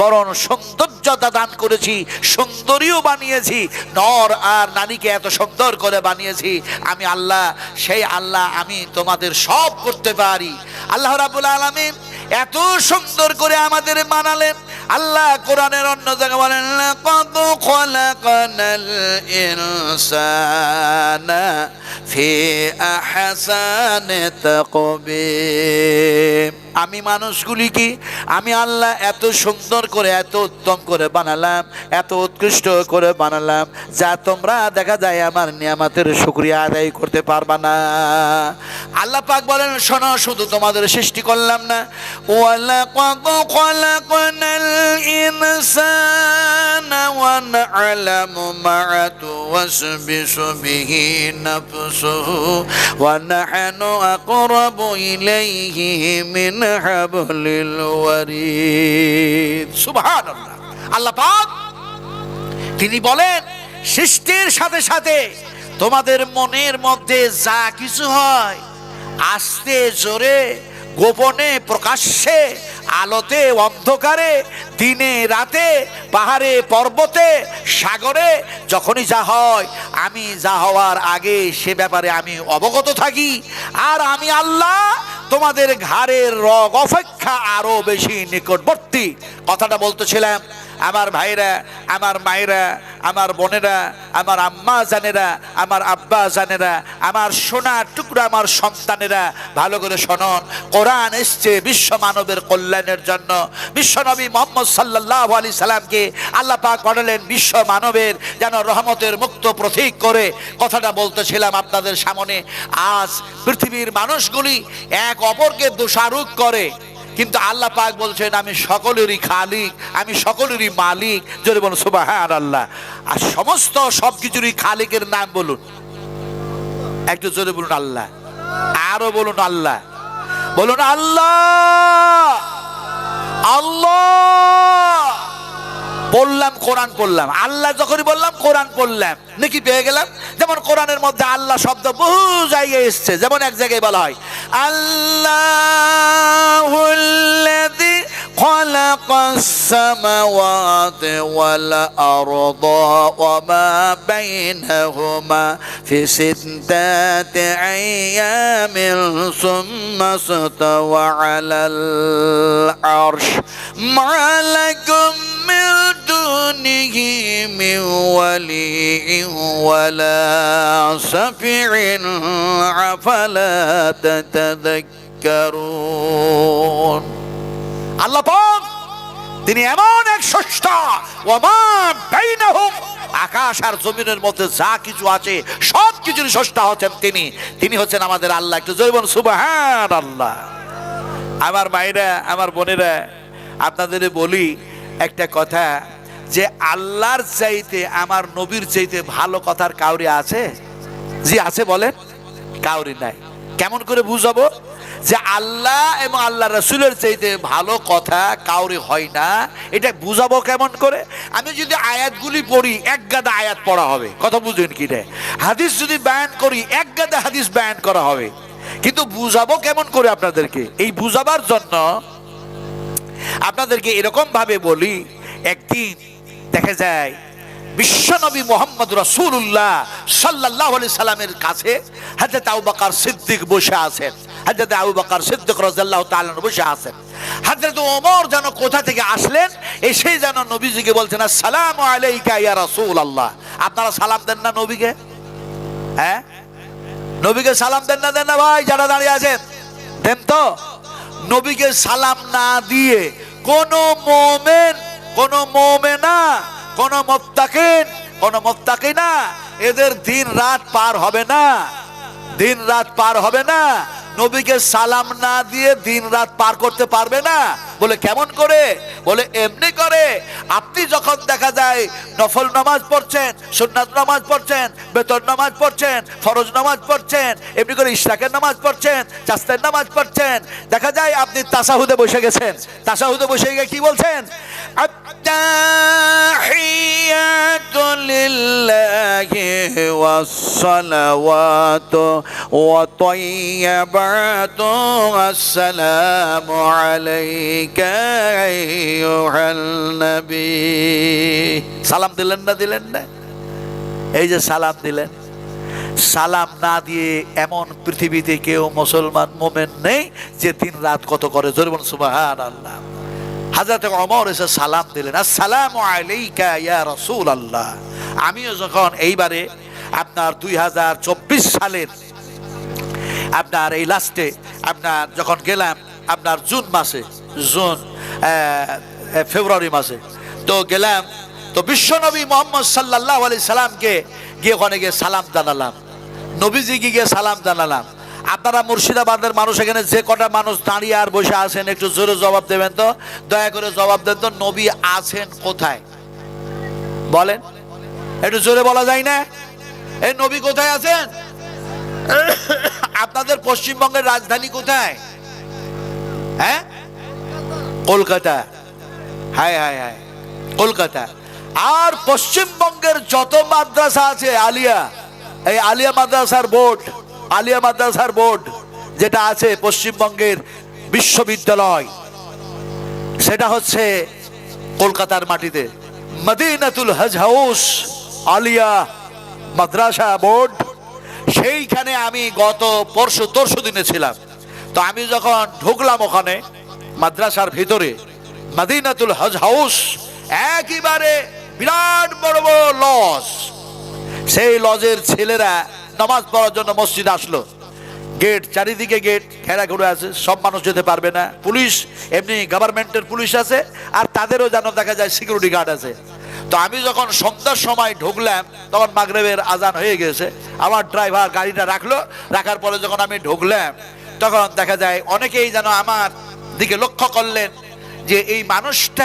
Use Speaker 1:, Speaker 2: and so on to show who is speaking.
Speaker 1: বরং সৌন্দর্যতা দান করেছি, সুন্দরীও বানিয়েছি, নর আর নারীকে এত সুন্দর করে বানিয়েছি। আমি আল্লাহ, সেই আল্লাহ আমি তোমাদের সব করতে পারি। আল্লাহ রাবুল আলমিন এত সুন্দর করে আমাদের বানালেন আল্লাহ কোরআনের অন্য জায়গায় বলেন কত খলাকানাল আমি মানুষগুলিকে আমি আল্লাহ এত সুন্দর করে, এত উত্তম করে বানালাম, এত উৎকৃষ্ট করে বানালাম, যা তোমরা দেখা যায় আমার নিয়ামাতের শুক্রিয়া আদায় করতে পারবা না। আল্লাহ পাক বলেন, শোনো, শুধু তোমাদের সৃষ্টি করলাম না। ওয়ালা কত খলাকনাল ইনসানা ওয়া না'লামু মা তুওয়াসবিসু বিহি নাফসুহু ওয়া নাহনু আকরাবু ইলাইহি মিন হাবলিল ওয়ারিদ। সুবহানাল্লাহ। আল্লাহ পাক, তিনি বলেন, সৃষ্টির সাথে সাথে তোমাদের মনের মধ্যে যা কিছু হয় আস্তে, জোরে, গোপনে, প্রকাশ্যে, আলোতে, অন্ধকারে, দিনে, রাতে, পাহাড়ে, পর্বতে, সাগরে, যখনই যা হয়, আমি যা হওয়ার আগে সে ব্যাপারে আমি অবগত থাকি। আর আমি আল্লাহ, তোমাদের ঘাড়ের রগ অপেক্ষা আরও বেশি নিকটবর্তী। কথাটা বলতেছিলাম, আমার ভাইরা, আমার মায়েরা আমার বোনেরা, আমার আম্মা জানেরা, আমার আব্বা জানেরা, আমার সোনা টুকরা আমার সন্তানেরা, ভালো করে শোনন, কোরআন এসছে বিশ্ব মানবের কল্যাণের জন্য। বিশ্বনবী মোহাম্মদ সাল্লাহ আলি সাল্লামকে আল্লাহ পাক বানালেন বিশ্ব মানবের, যেন রহমতের মুক্ত প্রতীক করে। কথাটা বলতেছিলাম আপনাদের সামনে, আজ পৃথিবীর মানুষগুলি এক অপরকে দোষারোপ করে। কিন্তু আল্লাহ পাক বলছেন, আমি সকলেরই খালিক, আমি সকলেরই মালিক। যদি বলুন সুবাহ আর আল্লাহ আর সমস্ত সব কিছুরই খালিকের নাম বলুন। একটু জোরে বলুন, আল্লাহ। আরও বলুন, আল্লাহ। বলুন, আল্লাহ। আল্লাহ। বললাম কোরআন পড়লাম। আল্লাহ যখনই বললাম, কোরআন পড়লাম। নাকি পেয়ে গেলাম? যেমন কোরআনের মধ্যে আল্লাহ শব্দ বহু জায়গায় এসছে। যেমন এক জায়গায় বলা হয় আল্লাহ خلق السماوات والأرض وما بينهما في ستة أيام ثم استوى على العرش. ما لكم من دونه من ولي ولا شفيع أفلا تتذكرون. আল্লাহ তিনি এমন এক স্রষ্টা ওমা বাইনাহুম, আকাশ আর জমিনের মধ্যে যা কিছু আছে, সব কিছুর স্রষ্টা হচ্ছেন তিনি। তিনি হচ্ছেন আমাদের আল্লাহ। একটু জৈবন সুবাহান আল্লাহ আমার মায়েরা, আমার বোনেরা, আপনাদের বলি একটা কথা, যে আল্লাহর চাইতে, আমার নবীর চাইতে ভালো কথার কাউরি আছে? জি, আছে বলেন? কাউরি নাই। কেমন করে বুঝাবো? যে আল্লাহ এবং আল্লাহ রসুলের চাইতে ভালো কথা কাউরি হয় না, এটা বুঝাবো কেমন করে? আমি যদি আয়াতগুলি পড়ি, এক গাদা আয়াত পড়া হবে। কথা বুঝবেন কি রে? হাদিস যদি ব্যান করি, এক গাদা হাদিস ব্যান করা হবে। কিন্তু বুঝাবো কেমন করে আপনাদেরকে? এই বুঝাবার জন্য আপনাদেরকে এরকম ভাবে বলি, একদিন দেখা যায় বিশ্বনবী মোহাম্মদ রসুল্লাহ সাল্লাহ সাল্লামের কাছে হাজরত আবু বাকার সিদ্দিক বসে আছেন। হাজরত আবু বাকার সিদ্দিক রাজাল্লাহ তালন বসে আছেন। হাজরত ওমর যেন কোথা থেকে আসলেন এসে যেন নবীজিকে বলছেন সালাম আলাইকা ইয়া রাসূল আল্লাহ আপনারা সালাম দেন না নবীকে? হ্যাঁ? নবীকে সালাম দেন না দেন না ভাই, যারা দাঁড়িয়ে আছেন, দেন তো। নবীকে সালাম না দিয়ে কোন মোমেন, কোন মোমেনা, কোন মোত্তাকিন, কোন মোত্তাকিনা, এদের দিন রাত পার হবে না, দিন রাত পার হবে না। নবীকে সালাম না দিয়ে দিন রাত পার করতে পারবে না। বলে কেমন করে? বলে এমনি করে। আপনি যখন দেখা যায় নফল নামাজ পড়ছেন সন্ন্যাস নামাজ পড়ছেন, বেতন নামাজ পড়ছেন, ফরজ নামাজ পড়ছেন, এমনি করে ইশরাকের নামাজ পড়ছেন, চাস্তের নামাজ পড়ছেন, দেখা যায় আপনি তাসাহুদে বসে গেছেন। তাসাহুদে বসে গিয়ে কি বলছেন? আত্মাহিয়াতুলিল্লাহি والصلوات وطيبات السلام عليك أيها النبي সালাম দিলেন না দিলেন না এই যে সালাম দিলেন সালাম না দিয়ে এমন পৃথিবীতে কেউ মুসলমান মোমেন নেই যে দিন রাত কত করে জোরবন সুবাহান আল্লাহ হাজরত অমর এসে সালাম দিলেন আসসালামু আলাইকা ইয়া রাসূল আল্লাহ আমিও যখন এইবারে আপনার দুই হাজার চব্বিশ সালের আপনার এই লাস্টে আপনার যখন গেলাম, আপনার জুন মাসে, জুন ফেব্রুয়ারি মাসে, তো গেলাম, তো বিশ্বনবী মোহাম্মদ সাল্লাহ আলি সালামকে গিয়ে ওখানে গিয়ে সালাম জানালাম, নবীজিকে গিয়ে সালাম জানালাম। আপনারা মুর্শিদাবাদের মানুষ, এখানে যে কটা মানুষ দাঁড়িয়ে আর বসে আছেন, একটু জোরে জবাব দেবেন তো? দয়া করে জবাব দেন তো, নবী আছেন কোথায়? বলেন। একটু জোরে বলা যায় না? এই নবী কোথায় আছেন? আপনাদের পশ্চিমবঙ্গের রাজধানী কোথায়? হ্যাঁ? কলকাতা। হায় হায় হায়। কলকাতা। আর পশ্চিমবঙ্গের যত মাদ্রাসা আছে, আলিয়া, এই আলিয়া মাদ্রাসার বোর্ড, আলিয়া মাদ্রাসার বোর্ড যেটা আছে পশ্চিমবঙ্গের বিশ্ববিদ্যালয়, সেটা হচ্ছে কলকাতার মাটিতে। মদিনাতুল হজ হাউস, আলিয়া মাদ্রাসা বোর্ড, সেইখানে আমি গত পরশু তরশু দিনে ছিলাম। তো আমি যখন ঢুকলাম ওখানে, মাদ্রাসার ভিতরে, মাদিনাতুল হজ হাউস, একেবারে বিরাট বড় বড় লজ। সেই লজের ছেলেরা নামাজ পড়ার জন্য মসজিদ আসলো। গেট, চারিদিকে গেট ঘেরা ঘুরে আছে, সব মানুষ যেতে পারবে না। পুলিশ, এমনি গভর্নমেন্টের পুলিশ আছে, আর তাদেরও যেন দেখা যায় সিকিউরিটি গার্ড আছে। তো আমি যখন সন্ধ্যার সময় ঢুকলাম, তখন মাগরেবের আজান হয়ে গেছে। আমার ড্রাইভার গাড়িটা রাখল, রাখার পরে যখন আমি ঢুকলাম, তখন দেখা যায় অনেকেই যেন আমার দিকে লক্ষ্য করলেন যে এই মানুষটা